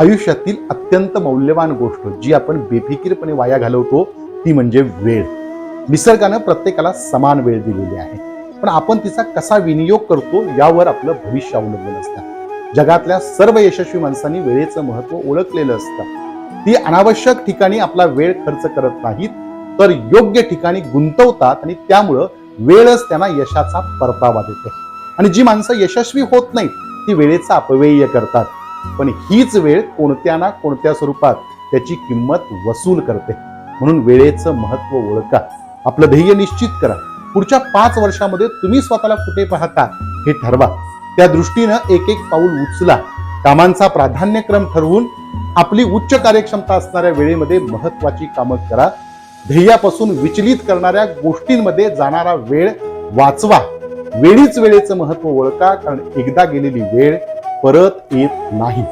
आयुष्यातील अत्यंत मौल्यवान गोष्ट जी आपण बेफिकीरपणे वाया घालवतो ती म्हणजे वेळ. निसर्गानं प्रत्येकाला समान वेळ दिलेली आहे. पण आपण तिचा कसा विनियोग करतो यावर आपलं भविष्य अवलंबून असतं. जगातल्या सर्व यशस्वी माणसांनी वेळेचं महत्त्व ओळखलेलं असतं. ती अनावश्यक ठिकाणी आपला वेळ खर्च करत नाहीत तर योग्य ठिकाणी गुंतवतात आणि त्यामुळं वेळच त्यांना यशाचा परतावा देते. आणि जी माणसं यशस्वी होत नाहीत ती वेळेचा अपव्यय करतात. पण हीच वेळ कोणत्या ना कोणत्या स्वरूपात त्याची किंमत वसूल करते. म्हणून वेळेचं महत्त्व ओळखा. आपलं ध्येय निश्चित करा. पुढच्या पाच वर्षामध्ये तुम्ही स्वतःला कुठे पाहता हे ठरवा. त्या दृष्टीनं एक एक पाऊल उचला. कामांचा प्राधान्यक्रम ठरवून आपली उच्च कार्यक्षमता असणाऱ्या वेळेमध्ये महत्वाची कामं करा. ध्येयापासून विचलित करणाऱ्या गोष्टींमध्ये जाणारा वेळ वाचवा. वेळीच वेळेचं महत्त्व ओळखा कारण एकदा गेलेली वेळ परत येत नाही.